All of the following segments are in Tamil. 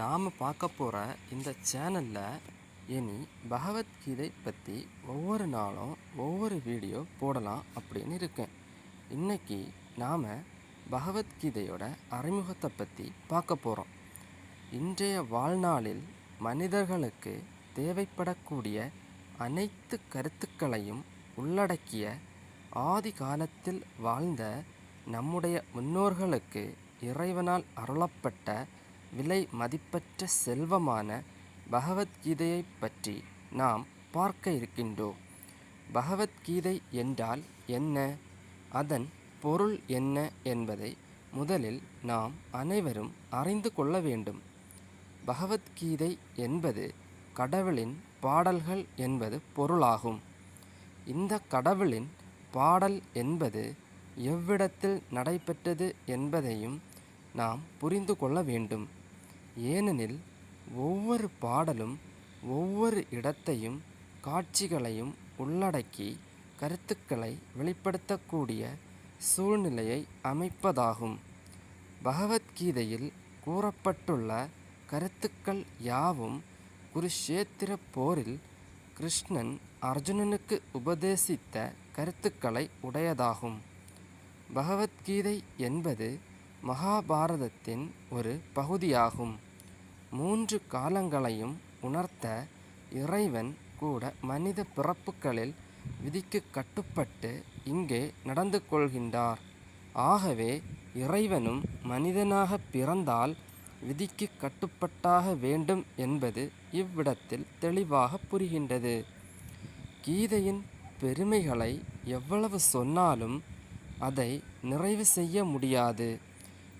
நாம் பார்க்க போகிற இந்த சேனலில் இனி பகவத்கீதை பற்றி ஒவ்வொரு நாளும் ஒவ்வொரு வீடியோ போடலாம் அப்படின்னு இருக்கேன். இன்னைக்கு நாம் பகவத்கீதையோட அறிமுகத்தை பற்றி பார்க்க போகிறோம் இன்றைய வாழ்நாளில் மனிதர்களுக்கு தேவைப்படக்கூடிய அனைத்து கருத்துக்களையும் உள்ளடக்கிய ஆதி காலத்தில் வாழ்ந்த நம்முடைய முன்னோர்களுக்கு இறைவனால் அருளப்பட்ட விலை மதிப்பற்ற செல்வமான பகவத்கீதையை பற்றி நாம் பார்க்க இருக்கின்றோம். பகவத்கீதை என்றால் என்ன? அதன் பொருள் என்ன என்பதை முதலில் நாம் அனைவரும் அறிந்து கொள்ள வேண்டும். பகவத்கீதை என்பது கடவுளின் பாடல்கள் என்பது பொருளாகும். இந்த கடவுளின் பாடல் என்பது எவ்விடத்தில் நடைபெற்றது என்பதையும் நாம் புரிந்து கொள்ள வேண்டும். ஏனெனில் ஒவ்வொரு பாடலும் ஒவ்வொரு இடத்தையும் காட்சிகளையும் உள்ளடக்கி கருத்துக்களை வெளிப்படுத்தக்கூடிய சூழ்நிலையை அமைப்பதாகும். பகவத்கீதையில் கூறப்பட்டுள்ள கருத்துக்கள் யாவும் குருஷேத்திர போரில் கிருஷ்ணன் அர்ஜுனனுக்கு உபதேசித்த கருத்துக்களை உடையதாகும். பகவத்கீதை என்பது மகாபாரதத்தின் ஒரு பகுதியாகும். மூன்று காலங்களையும் உணர்த்த இறைவன் கூட மனித பிறப்புகளில் விதிக்கு கட்டுப்பட்டு இங்கே நடந்து கொள்கின்றார். ஆகவே இறைவனும் மனிதனாக பிறந்தால் விதிக்கு கட்டுப்பட்டாக வேண்டும் என்பது இவ்விடத்தில் தெளிவாக புரிகின்றது. கீதையின் பெருமைகளை எவ்வளவு சொன்னாலும் அதை நிறைவு செய்ய முடியாது.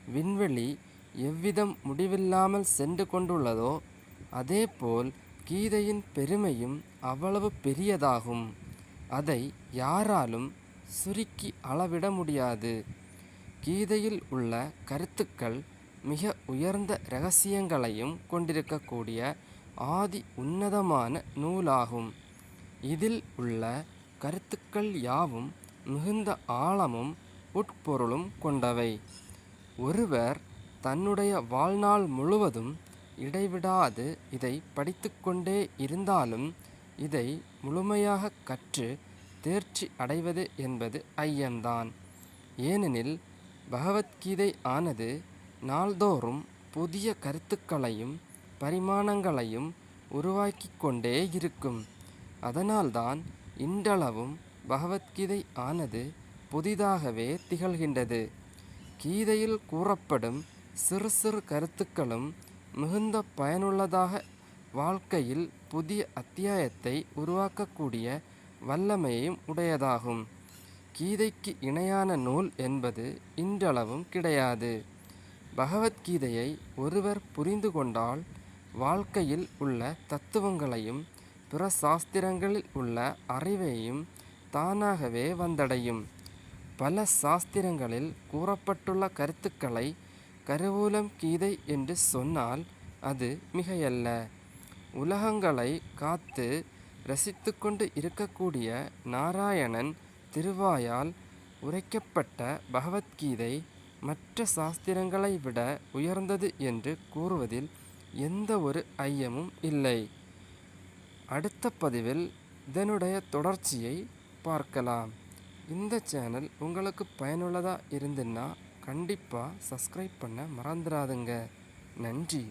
விண்வெளி எவ்விதம் முடிவில்லாமல் சென்று கொண்டுள்ளதோ அதேபோல் கீதையின் பெருமையும் அவ்வளவு பெரியதாகும். அதை யாராலும் சுருக்கி அளவிட முடியாது. கீதையில் உள்ள கருத்துக்கள் மிக உயர்ந்த இரகசியங்களையும் கொண்டிருக்கக்கூடிய ஆதி உன்னதமான நூலாகும். இதில் உள்ள கருத்துக்கள் யாவும் மிகுந்த ஆழமும் உட்பொருளும் கொண்டவை. ஒருவர் தன்னுடைய வாழ்நாள் முழுவதும் இடைவிடாது இதை படித்துக்கொண்டே இருந்தாலும் இதை முழுமையாக கற்று தேர்ச்சி அடைவது என்பது ஐயம்தான். ஏனெனில் பகவத்கீதை ஆனது நாள்தோறும் புதிய கருத்துக்களையும் பரிமாணங்களையும் உருவாக்கி கொண்டே இருக்கும். அதனால்தான் இன்றளவும் பகவத்கீதை ஆனது புதிதாகவே திகழ்கின்றது. கீதையில் கூறப்படும் சிறு சிறு கருத்துக்களும் மிகுந்த பயனுள்ளதாக வாழ்க்கையில் புதிய அத்தியாயத்தை உருவாக்கக்கூடிய வல்லமையும் உடையதாகும். கீதைக்கு இணையான நூல் என்பது இன்றளவும் கிடையாது. பகவத்கீதையை ஒருவர் புரிந்து கொண்டால் வாழ்க்கையில் உள்ள தத்துவங்களையும் பிற சாஸ்திரங்களில் உள்ள அறிவையும் தானாகவே வந்தடையும். பல சாஸ்திரங்களில் கூறப்பட்டுள்ள கருத்துக்களை கருவூலம் கீதை என்று சொன்னால் அது மிகையல்ல. உலகங்களை காத்து ரசித்து கொண்டு இருக்கக்கூடிய நாராயணன் திருவாயால் உரைக்கப்பட்ட பகவத்கீதை மற்ற சாஸ்திரங்களை விட உயர்ந்தது என்று கூறுவதில் எந்த ஒரு ஐயமும் இல்லை. அடுத்த பதிவில் இதனுடைய தொடர்ச்சியை பார்க்கலாம். இந்த சேனல் உங்களுக்கு பயனுள்ளதாக இருந்துன்னா கண்டிப்பாக சப்ஸ்கிரைப் பண்ண மறந்துடாதுங்க. நன்றி.